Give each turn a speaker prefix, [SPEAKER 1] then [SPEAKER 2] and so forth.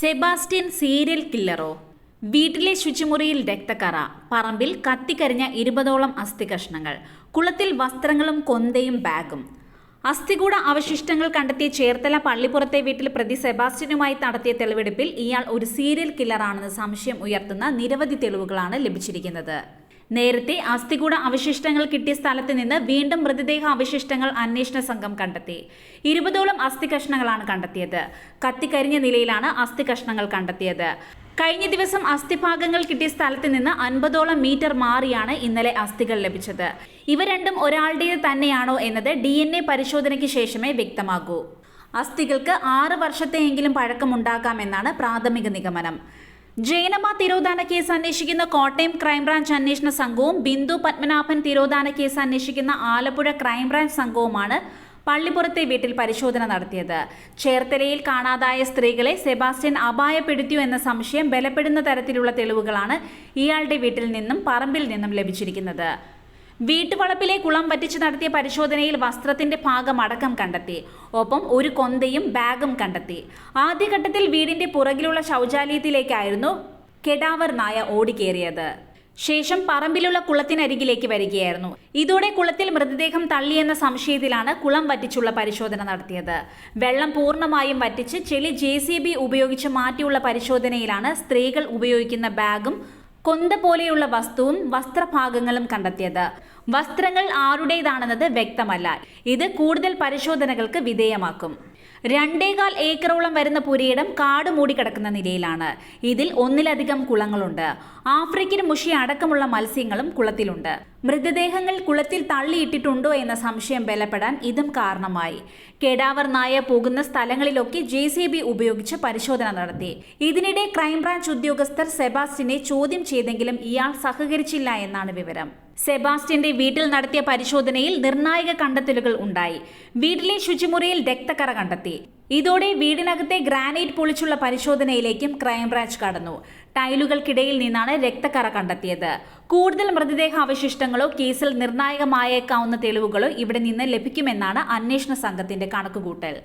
[SPEAKER 1] Sebastian serial കില്ലറോ? വീട്ടിലെ ശുചിമുറിയിൽ രക്തക്കറ പറമ്പിൽ കത്തിക്കരിഞ്ഞ ഇരുപതോളം അസ്ഥികഷ്ണങ്ങൾ കുളത്തിൽ വസ്ത്രങ്ങളും കൊന്തയും ബാഗും. അസ്ഥികൂട അവശിഷ്ടങ്ങൾ കണ്ടെത്തിയ ചേർത്തല പള്ളിപ്പുറത്തെ വീട്ടിൽ പ്രതി സെബാസ്റ്റ്യനുമായി നടത്തിയ തെളിവെടുപ്പിൽ ഇയാൾ ഒരു സീരിയൽ കില്ലറാണെന്ന് സംശയം ഉയർത്തുന്ന നിരവധി തെളിവുകളാണ് ലഭിച്ചിരിക്കുന്നത്. നേരത്തെ അസ്ഥികൂട അവശിഷ്ടങ്ങൾ കിട്ടിയ സ്ഥലത്ത് നിന്ന് വീണ്ടും മൃതദേഹ അവശിഷ്ടങ്ങൾ അന്വേഷണ സംഘം കണ്ടെത്തി. ഇരുപതോളം അസ്ഥി കഷ്ണങ്ങളാണ് കണ്ടെത്തിയത്. കത്തിക്കരിഞ്ഞ നിലയിലാണ് അസ്ഥി കഷ്ണങ്ങൾ കണ്ടെത്തിയത്. കഴിഞ്ഞ ദിവസം അസ്ഥിഭാഗങ്ങൾ കിട്ടിയ സ്ഥലത്ത് നിന്ന് അൻപതോളം മീറ്റർ മാറിയാണ് ഇന്നലെ അസ്ഥികൾ ലഭിച്ചത്. ഇവ രണ്ടും ഒരാളുടേത് തന്നെയാണോ എന്നത് ഡി എൻ എ പരിശോധനയ്ക്ക് ശേഷമേ വ്യക്തമാകൂ. അസ്ഥികൾക്ക് ആറ് വർഷത്തെയെങ്കിലും പഴക്കമുണ്ടാകാമെന്നാണ് പ്രാഥമിക നിഗമനം. ജയനമ്മ തിരോധാന കേസ് അന്വേഷിക്കുന്ന കോട്ടയം ക്രൈംബ്രാഞ്ച് അന്വേഷണ സംഘവും ബിന്ദു പത്മനാഭൻ തിരോധാന കേസ് അന്വേഷിക്കുന്ന ആലപ്പുഴ ക്രൈംബ്രാഞ്ച് സംഘവുമാണ് പള്ളിപ്പുറത്തെ വീട്ടിൽ പരിശോധന നടത്തിയത്. ചേർത്തലയിൽ കാണാതായ സ്ത്രീകളെ സെബാസ്റ്റ്യൻ അപായപ്പെടുത്തിയോ എന്ന സംശയം ബലപ്പെടുന്ന തരത്തിലുള്ള തെളിവുകളാണ് ഇയാളുടെ വീട്ടിൽ നിന്നും പറമ്പിൽ നിന്നും ലഭിച്ചിരിക്കുന്നത്. വീട്ടുവളപ്പിലെ കുളം പറ്റിച്ച് നടത്തിയ പരിശോധനയിൽ വസ്ത്രത്തിന്റെ ഭാഗം അടക്കം കണ്ടെത്തി. ഒപ്പം ഒരു കൊന്തയും ബാഗും കണ്ടെത്തി. ആദ്യഘട്ടത്തിൽ വീടിന്റെ പുറകിലുള്ള ശൗചാലയത്തിലേക്കായിരുന്നു കെടാവർ നായ ഓടിക്കേറിയത്. ശേഷം പറമ്പിലുള്ള കുളത്തിനരികിലേക്ക് വരികയായിരുന്നു. ഇതോടെ കുളത്തിൽ മൃതദേഹം തള്ളിയെന്ന സംശയത്തിലാണ് കുളം വറ്റിച്ചുള്ള പരിശോധന നടത്തിയത്. വെള്ളം പൂർണമായും വറ്റിച്ച് ചെളി ജെ ഉപയോഗിച്ച് മാറ്റിയുള്ള പരിശോധനയിലാണ് സ്ത്രീകൾ ഉപയോഗിക്കുന്ന ബാഗും കൊന്ത പോലെയുള്ള വസ്തുവും വസ്ത്രഭാഗങ്ങളും കണ്ടെത്തിയത്. വസ്ത്രങ്ങൾ ആരുടേതാണെന്നത് വ്യക്തമല്ല. ഇത് കൂടുതൽ പരിശോധനകൾക്ക് വിധേയമാക്കും. രണ്ടേകാൽ ഏക്കറോളം വരുന്ന പുരയിടം കാട് മൂടിക്കിടക്കുന്ന നിലയിലാണ്. ഇതിൽ ഒന്നിലധികം കുളങ്ങളുണ്ട്. ആഫ്രിക്കൻ മുഷി അടക്കമുള്ള മത്സ്യങ്ങളും കുളത്തിലുണ്ട്. മൃതദേഹങ്ങൾ കുളത്തിൽ തള്ളിയിട്ടിട്ടുണ്ടോ എന്ന സംശയം ബലപ്പെടാൻ ഇതും കാരണമായി. കേടാവർ നായ പോകുന്ന സ്ഥലങ്ങളിലൊക്കെ ജെ സി ബി ഉപയോഗിച്ച് പരിശോധന നടത്തി. ഇതിനിടെ ക്രൈംബ്രാഞ്ച് ഉദ്യോഗസ്ഥർ സെബാസ്റ്റിനെ ചോദ്യം ചെയ്തെങ്കിലും ഇയാൾ സഹകരിച്ചില്ല എന്നാണ് വിവരം. സെബാസ്റ്റ്യന്റെ വീട്ടിൽ നടത്തിയ പരിശോധനയിൽ നിർണായക കണ്ടെത്തലുകൾ ഉണ്ടായി. വീട്ടിലെ ശുചിമുറിയിൽ രക്തക്കറ കണ്ടെത്തി. ഇതോടെ വീടിനകത്തെ ഗ്രാനൈറ്റ് പൊളിച്ചുള്ള പരിശോധനയിലേക്കും ക്രൈംബ്രാഞ്ച് കടന്നു. ടൈലുകൾക്കിടയിൽ നിന്നാണ് രക്തക്കറ കണ്ടെത്തിയത്. കൂടുതൽ മൃതദേഹ അവശിഷ്ടങ്ങളോ കേസിൽ നിർണായകമായേക്കാവുന്ന തെളിവുകളോ ഇവിടെ നിന്ന് ലഭിക്കുമെന്നാണ് അന്വേഷണ സംഘത്തിന്റെ കണക്കുകൂട്ടൽ.